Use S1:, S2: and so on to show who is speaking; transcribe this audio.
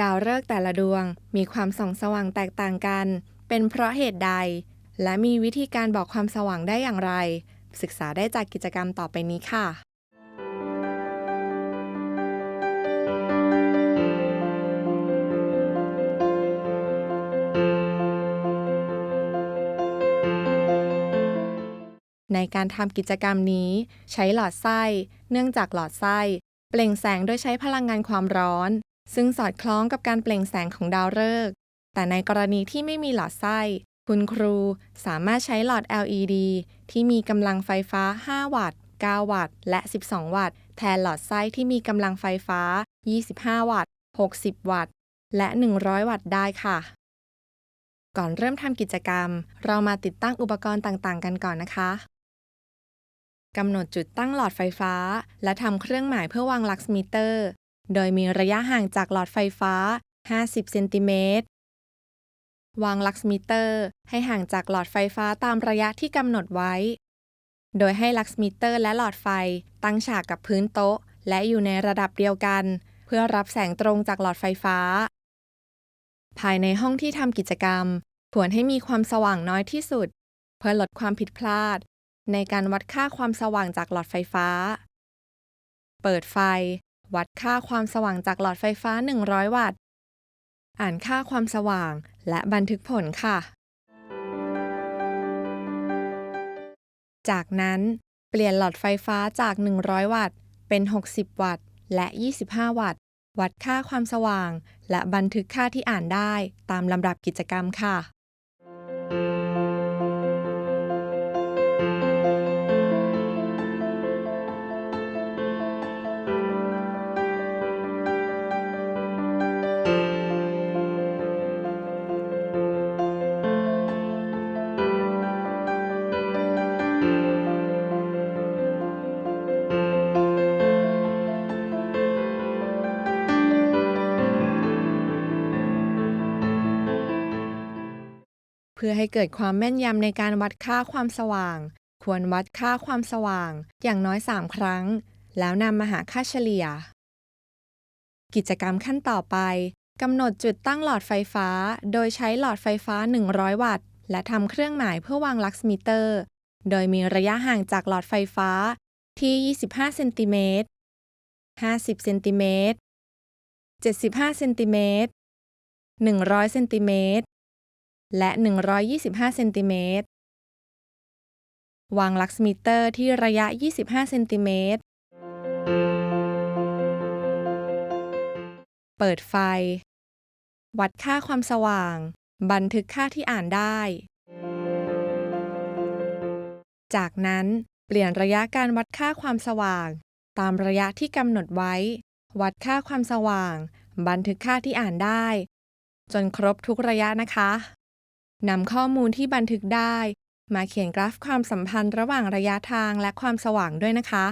S1: ดาวฤกษ์แต่ละดวงมีความส่องสว่างแตกต่างกัน เป็นเพราะเหตุใด และมีวิธีการบอกความสว่างได้อย่างไร ศึกษาได้จากกิจกรรมต่อไปนี้ค่ะ ในการทำกิจกรรมนี้ ใช้หลอดไส้ เนื่องจากหลอดไส้ เปล่งแสงโดยใช้พลังงานความร้อน ซึ่งสอดคล้องกับการเปล่งแสงของดาวฤกษ์แต่ในกรณีที่ไม่มีหลอดไส้ คุณครูสามารถใช้หลอด LED ที่มีกำลังไฟฟ้า 5 วัตต์ 9 วัตต์ และ 12 วัตต์ แทนหลอดไส้ที่มีกำลังไฟฟ้า 25 วัตต์ 60 วัตต์ และ 100 วัตต์ได้ค่ะ ก่อนเริ่มทำกิจกรรม เรามาติดตั้งอุปกรณ์ต่างๆ กันก่อนนะคะกำหนดจุดตั้งหลอดไฟฟ้า และทำเครื่องหมายเพื่อวางลักซ์มิเตอร์ โดยมีระยะห่างจากหลอดไฟฟ้า 50 เซนติเมตร วางลักซ์มิเตอร์ ให้ห่างจากหลอดไฟฟ้าตามระยะที่กำหนดไว้ โดยให้ลักซ์มิเตอร์และหลอดไฟตั้งฉากกับพื้นโต๊ะ และอยู่ในระดับเดียวกัน เพื่อรับแสงตรงจากหลอดไฟฟ้า ภายในห้องที่ทำกิจกรรมควรให้มีความสว่างน้อยที่สุด เพื่อลดความผิดพลาด ในการวัดค่าความสว่างจากหลอดไฟฟ้า เปิดไฟ วัดค่าความสว่างจากหลอดไฟฟ้า 100 วัตต์ อ่านค่าความสว่างและบันทึกผลค่ะ จากนั้นเปลี่ยนหลอดไฟฟ้าจาก 100 วัตต์ เป็น 60 วัตต์ และ 25 วัตต์ วัดค่าความสว่าง และบันทึกค่าที่อ่านได้ตามลำดับกิจกรรมค่ะ เพื่อให้เกิดความแม่นยำในการวัดค่าความสว่าง ควรวัดค่าความสว่าง อย่างน้อย 3 ครั้ง แล้วนำมาหาค่าเฉลี่ย กิจกรรมขั้นต่อไปกำหนดจุดตั้งหลอดไฟฟ้า โดยใช้หลอดไฟฟ้า 100 วัตต์ และทำเครื่องหมายเพื่อวางลักซ์มิเตอร์ โดยมีระยะห่างจากหลอดไฟฟ้าที่ 25 เซนติเมตร 50 เซนติเมตร 75 เซนติเมตร 100 เซนติเมตร และ 125 เซนติเมตร วางลักซ์มิเตอร์ที่ระยะ 25 เซนติเมตร เปิดไฟ วัดค่าความสว่าง บันทึกค่าที่อ่านได้ จากนั้นเปลี่ยนระยะการวัดค่าความสว่าง ตามระยะที่กำหนดไว้ วัดค่าความสว่าง บันทึกค่าที่อ่านได้ จนครบทุกระยะนะคะ นำข้อมูลที่บันทึกได้ มาเขียนกราฟความสัมพันธ์ระหว่างระยะทางและความสว่างด้วยนะคะ